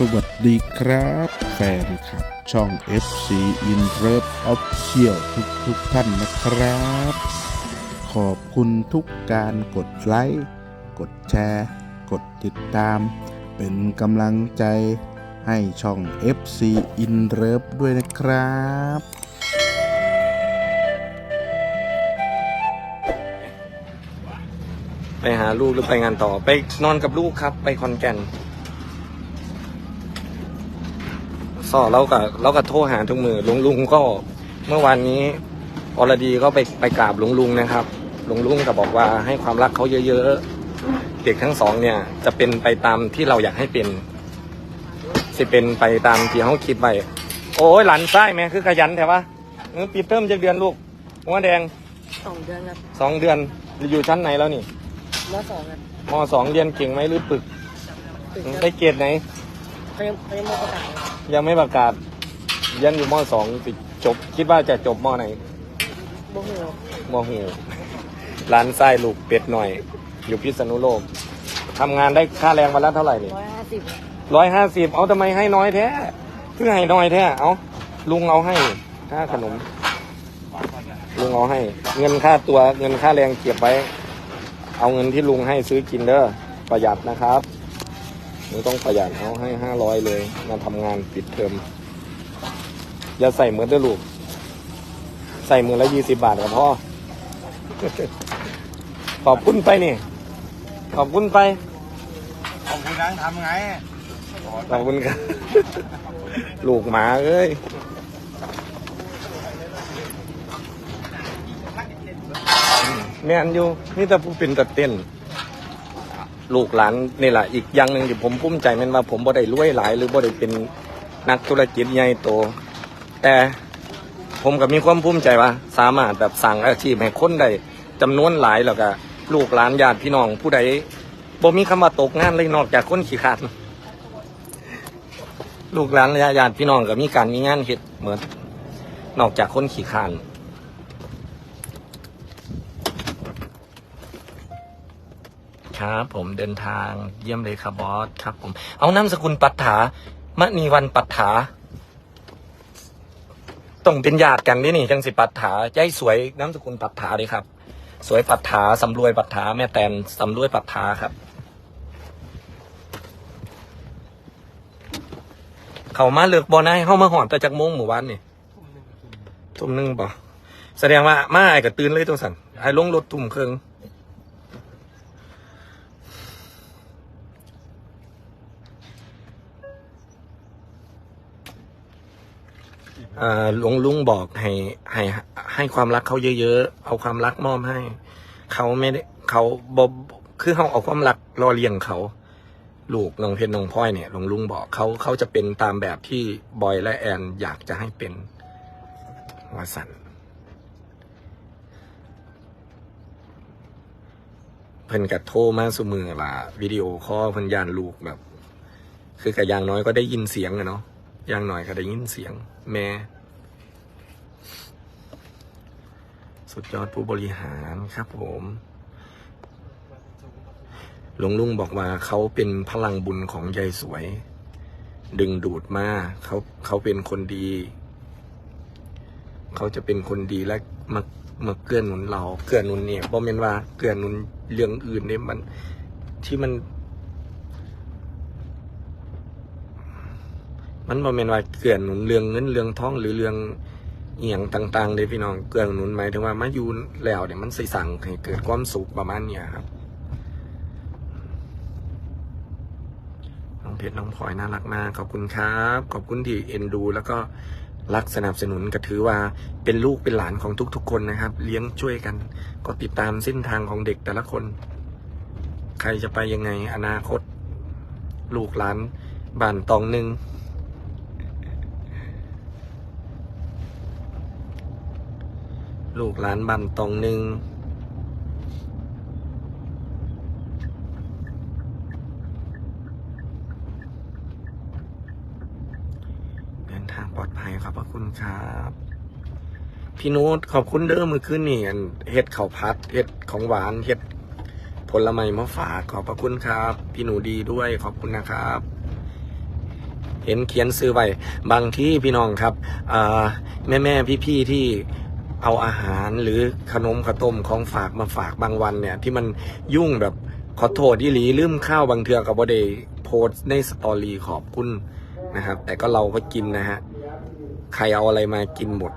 สวัสดีครับ แฟนคลับ ช่อง FC In Love Official ทุกทุกๆท่านนะครับ ขอบคุณทุกการกดไลค์ กดแชร์ กดติดตาม เป็นกำลังใจให้ช่อง FC In Love ด้วยนะครับไปหาลูกหรือไปงานต่อไปนอนกับลูกครับ ไปคอนแก่น สอเรากับเรากับโทรหาทุกมือลุงลุงก็เมื่อวานนี้อรดีก็ไปไปกราบลุงลุงนะครับลุงลุงก็บอกว่าให้ความรักเขาเยอะๆ เด็กทั้งสองเนี่ยจะเป็นไปตามที่เราอยากให้เป็น สิเป็นไปตามที่เขาคิดไว้โอ้ยหลานไส้แม่คือขยันแต่ว่าปีเติมจะเดือนลูกหัวแดงสองเดือนครับสองเดือนอยู่ชั้นไหนแล้วนี่มสองครับมสองเรียนเก่งไหมหรือปึกถึงจะได้เกรดไหน เขายังเขายังไม่ประกาศครับยังไม่ประกาศเรียนอยู่มสองติดจบ คิดว่าจะจบมไหนบ่ฮู้ครับมหูร้านไส้ลูกเป็ดหน่อย อยู่พิษณุโลกทำงานได้ค่าแรงวันละเท่าไหร่นี่ร้อยห้าสิบร้อยห้าสิบเอาทำไมให้น้อยแท้เพื่อให้น้อยแท้เอาลุงเอาให้ค่าขนม ลุงเอาให้ เงินค่าตัวเงินค่าแรงเก็บไว้ เอาเงินที่ลุงให้ซื้อกินเด้อประหยัดนะครับ หนูต้องประหยัดเอาให้ห้าร้อยเลย มาทำงานปิดเทอมอย่าใส่เหมือนเด้อลูก ใส่มือละยี่สิบบาทกับพ่อ ขอบคุณไปนี่ ขอบคุณไป ขอบคุณนังทำไง ขอบคุณครับ ลูกหมาเอ้ยแม่นอยู่นี่แต่ผู้เป็นตัดเต้น ลูกหลานนี่แหละอีกอย่างหนึ่งที่ผมภูมิใจแมันว่าผมบ่ได้รวยหลาย หรือบ่ได้เป็นนักธุรกิจใหญ่โต แต่ผมก็มีความภูมิใจว่า สามารถแบบสั่งอาชีพให้คนได้จำนวนหลายแล้วก็ลูกหลานญาติพี่น้องผู้ใดบ่มีคำว่าตกงานเลยนอกจากคนขี้ขาดลูกหลานญาติพี่น้องก็มีการมีงานเฮ็ดเหมือนนอกจากคนขี้ขาน ครับ ผมเดินทางเยี่ยมเลยครับบอสครับผม เอานามสกุลปัฏฐามณีวันปัฏฐาต้องเป็นญาติกันนี่นี่จังสิปัฏฐาใจสวยนามสกุลปัฏฐาเลยครับ สวยปัฏฐาสำรวยปัฏฐาแม่แตนสำรวยปัฏฐาครับ เขามาเลือกบอลให้เข้ามาหอนแต่จากโมงหมู่บ้านนี่ทุ่มหนึ่งบ่แสดงว่ามาไอ้ก็ตื่นเลยตัวสันไอ้ลงรถทุ่มเครึ่อ่า หลวงลุงบอกให้ให้ให้ความรักเขาเยอะๆ เอาความรักมอบให้ เขาไม่ได้เขาบคือเขาเอาความรักรอเลี้ยงเขา ลูกน้องเพชรน้องพลอยเนี่ยหลวงลุงบอกเขาเขาจะเป็นตามแบบที่บอยและแอนอยากจะให้เป็นวาสันเพิ่นกับโทรมาสมือละวิดีโอคอลเพิ่นยานลูกแบบ คือกับอย่างน้อยก็ได้ยินเสียงอะเนาะ อย่างหน้อยก็ได้ยินเสียง แม่ สุดยอดผู้บริหารครับผมหลวงลุงบอกว่าเขาเป็นพลังบุญของยายสวย ดึงดูดมาเขาเขาเป็นคนดี เขาจะเป็นคนดีและมามาเกื้อหนุนเรา เกื้อหนุนเนี่ยบ่แม่นว่าเกื้อหนุนเรื่องอื่นเนี่ยมันที่มัน มันบ่แม่นว่าเกื้อนหนุนเรื่องเงินเรื่องทองหรือเรื่องเอียงต่างๆเลยพี่น้องเกื้อนหนุนหมายถึงว่ามาอยู่แล้วเนี่ยมันสิสั่งให้เกิดความสุขประมาณเนี้ยครับน้องเพชรน้องพลอยน่ารักมากขอบคุณครับ ขอบคุณที่เอ็นดู แล้วก็รักสนับสนุนก็ถือว่าเป็นลูกเป็นหลานของทุก ๆ คนนะครับ เลี้ยงช่วยกัน ก็ติดตามเส้นทางของเด็กแต่ละคน ใครจะไปยังไงอนาคต ลูกหลานบ้านตองหนึ่ง ลูกหลานบ้านตองหนึ่งเดินทางปลอดภัยครับขอบคุณครับ พี่นุชขอบคุณเด้อมือขึ้นนี่อันเฮ็ดข้าวพัดเฮ็ดของหวานเฮ็ดผลไม้มาฝากขอบพระคุณครับ พี่หนูดีด้วยขอบคุณนะครับเห็นเขียนซื้อไว้บางที่พี่น้องครับอ่าแม่แม่พี่พี่ที่ เอาอาหารหรือขนมข้าวต้มของฝากมาฝากบางวันเนี่ย ที่มันยุ่งแบบขอโทษที่หลีลืมข้าวบางเทือกับบอดโพสในสตอรี่ขอบคุณนะครับ แต่ก็เราก็กินนะฮะ ใครเอาอะไรมากินหมด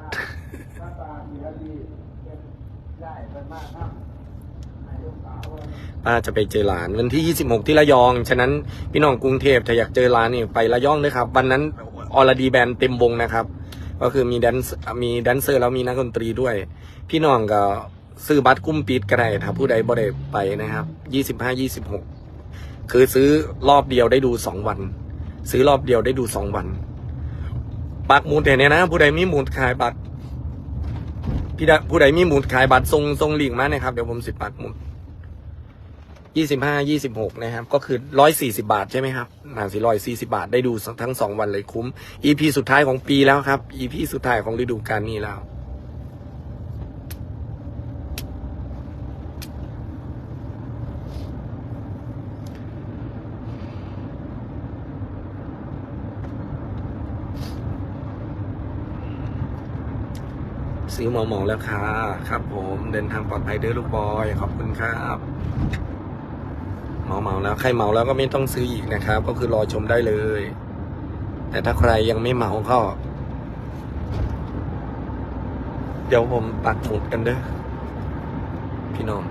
ป้าจะไปเจอหลานวันที่ 26 ที่ระยอง ฉะนั้นพี่น้องกรุงเทพถ้าอยากเจอหลานนี่ไประยองเลยครับ วันนั้นออรดีแบนด์เต็มวงนะครับ ก็คือมีแดนซ์มีแดนเซอร์แล้วมีนักดนตรีด้วย พี่น้องก็ซื้อบัตรกุ้มปิดก็ได้ถ้าผู้ใดบ่ได้ไปนะครับ25 26คือซื้อรอบเดียวได้ดู2วัน ซื้อรอบเดียวได้ดู2วันปักมุดเห็นเนี่ยนะ ผู้ใดมีมุดขายบัตรพี่ใดผู้ใดมีมุดขายบัตรทรงทรงลิงก์มานะครับเดี๋ยวผมสิปักมุด ยี่สิบห้ายี่สิบหกนะครับ ก็คือร้อยสี่สิบาทใช่ไหมครับหนาสิร้อยสี่สิบาทได้ดูทั้งสองวันเลยคุ้ม EP สุดท้ายของปีแล้วครับ EP สุดท้ายของฤดูกาลนี้แล้วซื้อหมอหมอแล้วค่ะ ครับผมเดินทางปลอดภัยเด้อลูกบอย ขอบคุณครับ เมาเมาแล้วใครเมาแล้วก็ไม่ต้องซื้ออีกนะครับ ก็คือรอชมได้เลย แต่ถ้าใครยังไม่เมาก็ เดี๋ยวผมปักหมุดกันเด้อพี่น้อง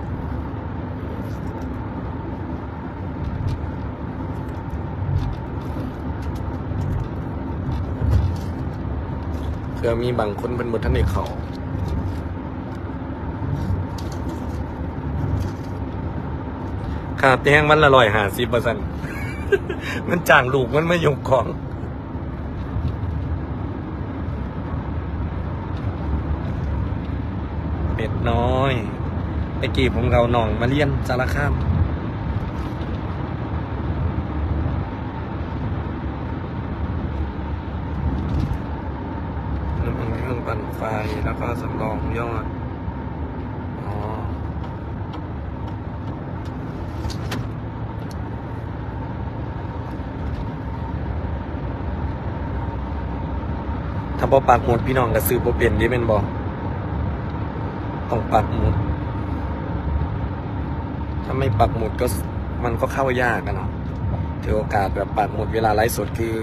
เพื่อมีบางคนเป็นบทท่านในเขา ขาแห้งมันละร้อยหาสิบเปอร์เซ็นมันจ้างลูกมันไม่ยกของเป็ดน้อยไอ้กี่ผมเอาหน่องมาเลี้ยนสารคามน้ำมันเครื่องปั่นไฟแล้วก็สำรองยอด อ๋อ ถ้าบ่ปักหมุดพี่น้องก็ซื้อบ่เป็นดิแม่นบ่ต้องปักหมุดถ้าไม่ปักหมุดก็มันก็เข้ายากนะเนาะถือโอกาสแบบปักหมุดเวลาไลฟ์สดคือ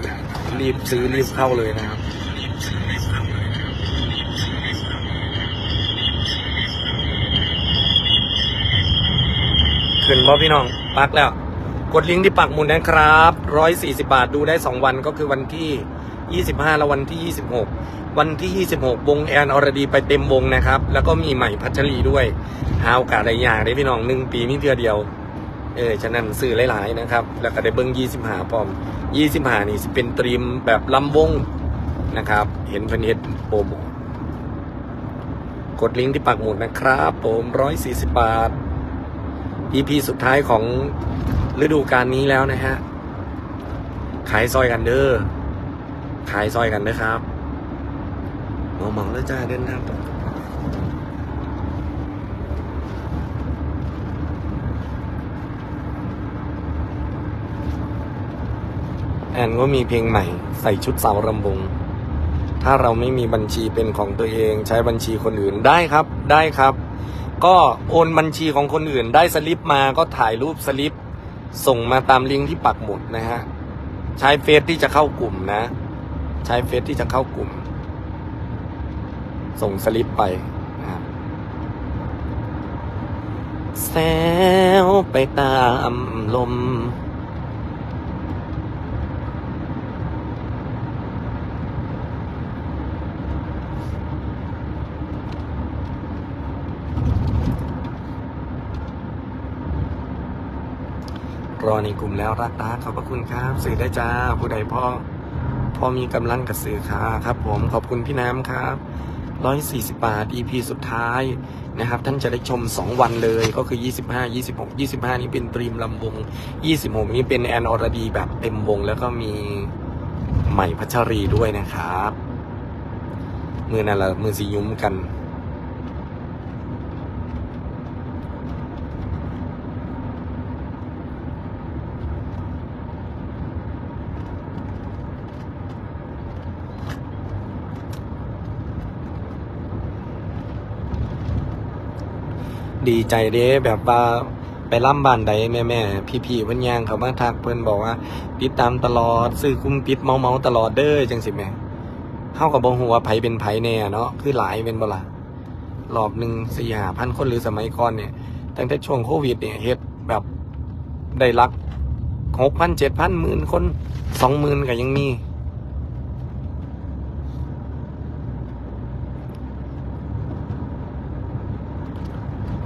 รีบซื้อรีบเข้าเลยนะครับขึ้นบ่พี่น้องปักแล้ว กดลิงก์ที่ปักหมุดนะครับร้อยสี่สิบาทดูได้สองวันก็คือวันที่ ยี่สิบห้าและวันที่ยี่สิบหกวันที่ยี่สิบหกวงแอนอรดีไปเต็มวงนะครับ แล้วก็มีใหม่พัชรีด้วยหาโอกาสอะไรอย่างได้พี่น้องหนึ่งปีมีเทือเดียวเออฉะนั้นซื้อหลายๆนะครับ แล้วก็ได้เบิ้งยี่สิบหาพร้อมยี่สิบหานี่สิเป็นตรีมแบบลำวงนะครับ เห็นพันเฮ็ดโปรโมกดลิงก์ที่ปักหมุดนะครับผมร้อยสี่สิบบาท EP สุดท้ายของฤดูกาลนี้แล้วนะฮะ ขายซอยกันเด้อ ขายซอยกันนะครับมาเมาๆแล้วจ้าเดินทาต่อแอนก็มีเพลงใหม่ ใส่ชุดสาวรำวง ถ้าเราไม่มีบัญชีเป็นของตัวเอง ใช้บัญชีคนอื่นได้ครับ ได้ครับ ก็โอนบัญชีของคนอื่น ได้สลิปมาก็ถ่ายรูปสลิป ส่งมาตามลิงก์ที่ปักหมุดนะฮะ ใช้เฟซที่จะเข้ากลุ่มนะ ใช้เฟซที่จะเข้ากลุ่ม ส่งสลิปไปนะครับแซวไปตามลม รอในกลุ่มแล้วรักตาขอบพระคุณครับ สื่อได้จ้า ผู้ใดพ่อ พอมีกำลังกับสื่อค่ะครับผมขอบคุณพี่น้ำครับร้อยสี่สิบาท EP สุดท้ายนะครับ ท่านจะได้ชมสองวันเลยก็คือยี่สิบห้ายี่สิบหกยี่สิบห้านี้เป็นตรีมลำวงยี่สิบหกนี้เป็นแอนอรดีแบบเต็มวง แล้วก็มีใหม่พัชรีด้วยนะครับ มือนั่นละมือสียุ้มกัน ดีใจเด้แบบว่าไปล่ำบ้านใดแม่แม่พี่พี่เพิ่นย่างเขามาทักเพิ่อนบอกว่า ติดตามตลอดซื้อคุ้มปิดเมาเมาตลอดเด้อจังสิแม่เข้ากับบ่ฮู้ว่าไผเป็นไผแน่เนาะคือหลายเป็นบ่ล่ะรอบหนึ่งสี่หาพันคนหรือสมัยก่อนเนี่ยตั้งแต่ช่วงโควิดเนี่ยเฮ็ดแบบได้ลักหกพันเจ็ดพันหมื่นคนสองหมื่นก็ยังมี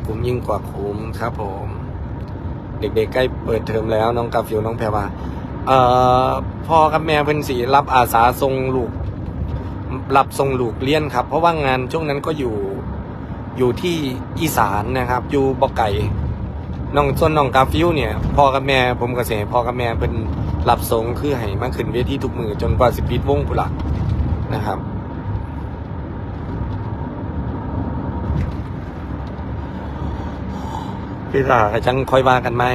คุ้มยิ่งกว่าคุ้มครับผม เด็กๆใกล้เปิดเทอมแล้วน้องกาฟิวน้องแพรวาเอ่อพ่อกับแม่เพิ่นสีรับอาสาทรงลูกรับทรงลูกเลี้ยนครับ เพราะว่างานช่วงนั้นก็อยู่อยู่ที่อีสานนะครับ อยู่บ่อไก่น้องส่วนน้องกาฟิวเนี่ยพ่อกับแม่ผมก็เสพ่อกับแม่เป็นรับทรงคือให้มาขึ้นเวทีทุกมือจนกว่าสิปิดวงพุนละนะครับ พี่ตาจังค่อยว่ากันไหม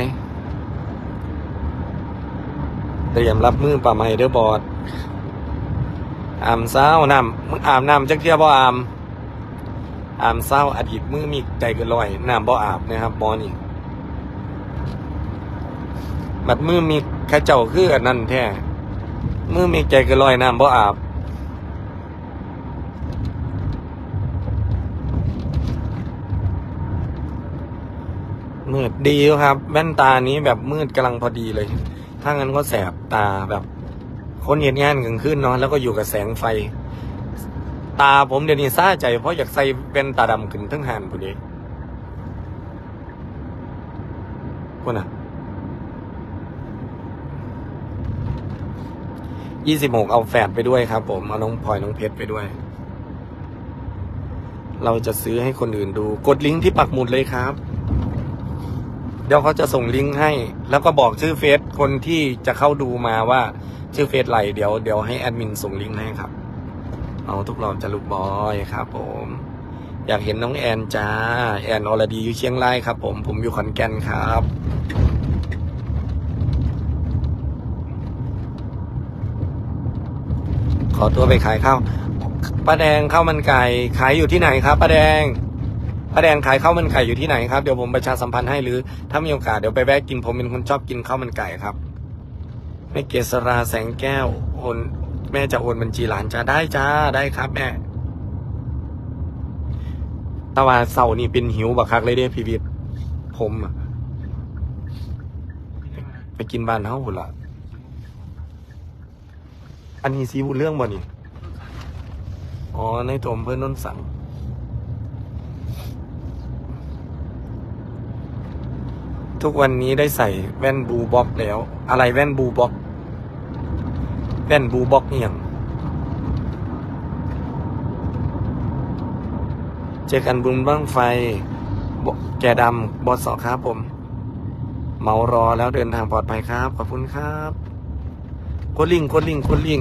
เตรียมรับมือป่าไม้เด้อบอดอามเศร้าน้ำมึงอาบน้ำจักเทียบ่อามอามเศร้าอดีตมือมีใจเกินลอยน้ำบ่อาบนะครับบอนี่บัดมือมีแค่เจ้าคืออันนั่นแท้มือมีใจเกินลอยน้ำบ่อาบ มืดดีครับ แว่นตานี้แบบมืดกำลังพอดีเลย ถ้างั้นก็แสบตาแบบ คนเห็นงานกลางคืนเนาะแล้วก็อยู่กับแสงไฟ ตาผมเดี๋ยวนี้ซ่าใจ เพราะอยากใส่เป็นตาดำขึ้นทั้งหันผู้เดีคนอะยี่สิบหกเอาแฟดไปด้วยครับ ผมเอาน้องพลอยน้องเพชรไปด้วย เราจะซื้อให้คนอื่นดู กดลิงก์ที่ปักหมุดเลยครับ เดี๋ยวเขาจะส่งลิงก์ให้ แล้วก็บอกชื่อเฟซคนที่จะเข้าดูมาว่าชื่อเฟซไรเดี๋ยวเดี๋ยวให้แอดมินส่งลิงก์ให้ครับ เอาทุกรอบจะลูกบอยครับผม อยากเห็นน้องแอนจ้า แอนอรดีอยู่เชียงรายครับ ผมผมอยู่ขอนแก่นครับขอตัวไปขายข้าวป้าแดงข้าวมันไก่ขายอยู่ที่ไหนครับป้าแดง ป้าแดงขายข้าวมันไก่อยู่ที่ไหนครับเดี๋ยวผมประชาสัมพันธ์ให้หรือถ้ามีโอกาสเดี๋ยวไปแวะกินผมเป็นคนชอบกินข้าวมันไก่ครับแม่เกษราแสงแก้วโอนแม่จะโอนบัญชีหลานจ้าได้จ้าได้ครับแม่ตะวันเสาร์นี่เป็นหิวบักคักเลยเด้พี่วิทย์ผมไปกินบ้านเฮาหุ่นละอันนี้ซีบุเรื่องบ่นี่อ๋อในตัวอำเพื่อนนนสัง ทุกวันนี้ได้ใส่แว่นบูบ็อกแล้ว อะไรแว่นบูบ็อกแว่นบูบ็อกเนี่ยงเจอกันบุญบ้างไฟ แกดำบอสสอครับผม เมารอแล้วเดินทางปลอดภัยครับ ขอบคุณครับ โคลิงโคลิงโคลิง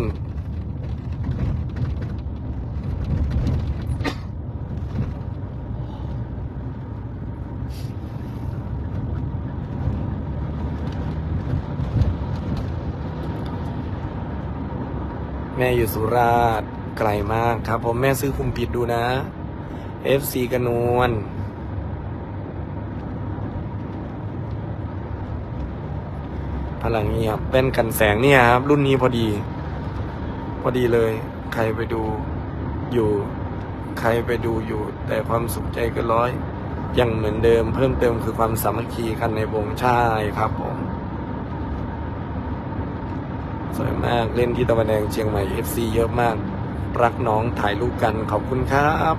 ม่อยู่สุราษฎร์ไกลมากครับ ผมแม่ซื้อคุมผิดดูนะ FC กระนวลพลังเงียบเป็นกันแสงเนี่ยครับ รุ่นนี้พอดี พอดีเลย ใครไปดูอยู่ ใครไปดูอยู่ แต่ความสุขใจก็ร้อย ยังเหมือนเดิมเพิ่มเติมคือความสามัคคีกันในวงชายครับผม สวยมากเล่นที่ตะวันแดงเชียงใหม่ FC เยอะมาก รักน้องถ่ายรูปกันขอบคุณครับ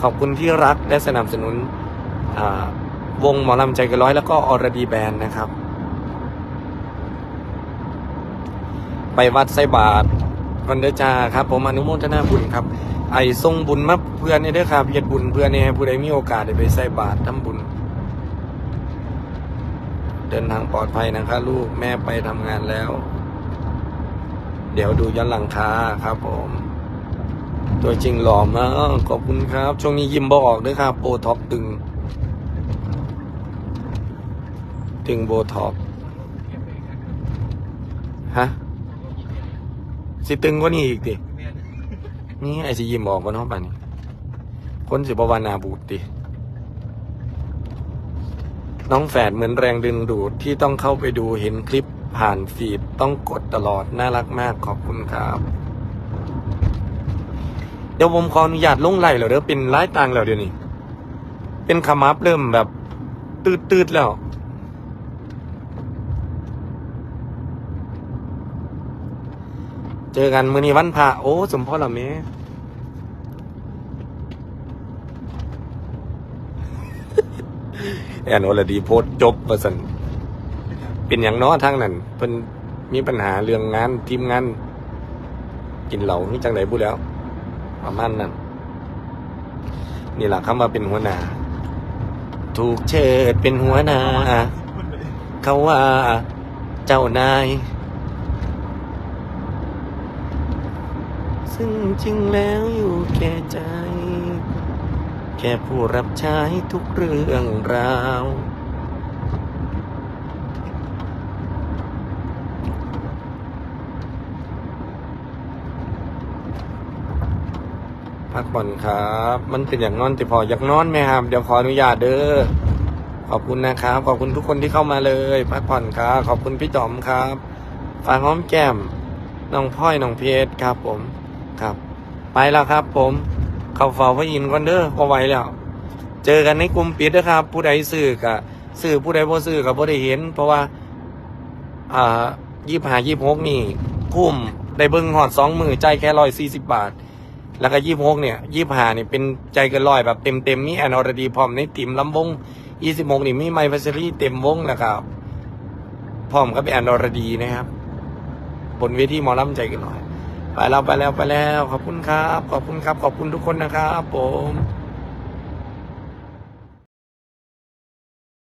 ขอบคุณที่รักและสนับสนุนวงหมอลำใจกันร้อยแล้วก็อรดีแบนด์นะครับ ไปวัดไซบาทวันเดอจาครับ ผมอนุโมทนาบุญครับ ไอ้ทรงบุญมาเพื่อนนี่เด้อครับเฮ็ดบุญเพื่อนนี่ให้ผู้ใดมีโอกาสได้ไปใส่บาตรทำบุญ เดินทางปลอดภัยนะครับลูกแม่ไปทำงานแล้ว เดี๋ยวดูย้อนหลังคาครับผม ตัวจริงหล่อมากขอบคุณครับ ช่วงนี้ยิ้มบออกด้วยครับโบท็อกตึง ตึงโบท็อกฮะสิตึงกว่านี้อีกดินี่ไอสิยิ้มออกบนห้องป่านนี้คนสิบวานาบูดดิน้องแฝดเหมือนแรงดึงดูดที่ต้องเข้าไปดูเห็นคลิป ผ่านฟีดต้องกดตลอด น่ารักมากขอบคุณครับ เดี๋ยวผมขออนุญาตลงไล่แล้วเด้อเป็นไล่ตังแล้วเดี๋ยวนี้ เป็นขมับเริ่มแบบ ตืดตืดๆแล้ว เจอกันมื้อนี้วันพระโอ้ สมพ่อละเมแอนโอลดีโพสจบประสัน เป็นอย่างน้อทางนั้นเพิ่นมีปัญหาเรื่องงานทีมงาน กินเหล่านี่จังไดบุแล้ว ประมาณนั้นนี่แหละคำว่าเป็นหัวหน้า ถูกเชิดเป็นหัวหน้า เขาว่าเจ้านาย ซึ่งจริงแล้วอยู่แก่ใจ แค่ผู้รับใช้ทุกเรื่องราว พักผ่อนครับ มันเป็นอย่างนอนติพออยากนอนไหมครับ เดี๋ยวขออนุญาตเด้อ ขอบคุณนะครับ ขอบคุณทุกคนที่เข้ามาเลย พักผ่อนครับ ขอบคุณพี่จอมครับฝากหอมแก้ม น้องพ่อย น้องเพชรครับ ผม ครับ ไปแล้วครับ ผม เข้าเฝ้าพระอินทร์ก่อนเด้อพอไหวแล้ว เจอกันในกลุ่มปิดนะครับ ผู้ใดซื้อกะซื้อผู้ใดบ่ซื้อกับบ่ได้เห็น เพราะว่า อ่ายี่ห้ายี่หกนี่คุ้มได้เบิ้งหอดสองมือใจแค่ร้อยสี่สิบบาท แล้วก็ยี่หกเนี่ยยี่ห้านี่เป็นใจเกันร้อยแบบเต็มเต็มๆมีแอนอรดีพร้อมในติ่มลำวงยี่สิบหกนี่มีไมพัสรีเต็มวงนะครับพร้อมก็เป็นแอนอรดีนะครับ บนเวทีหมอลำใจเกันหน่อย ไปแล้วไปแล้วไปแล้ว ขอบคุณครับ ขอบคุณครับ ขอบคุณทุกคนนะครับ ผม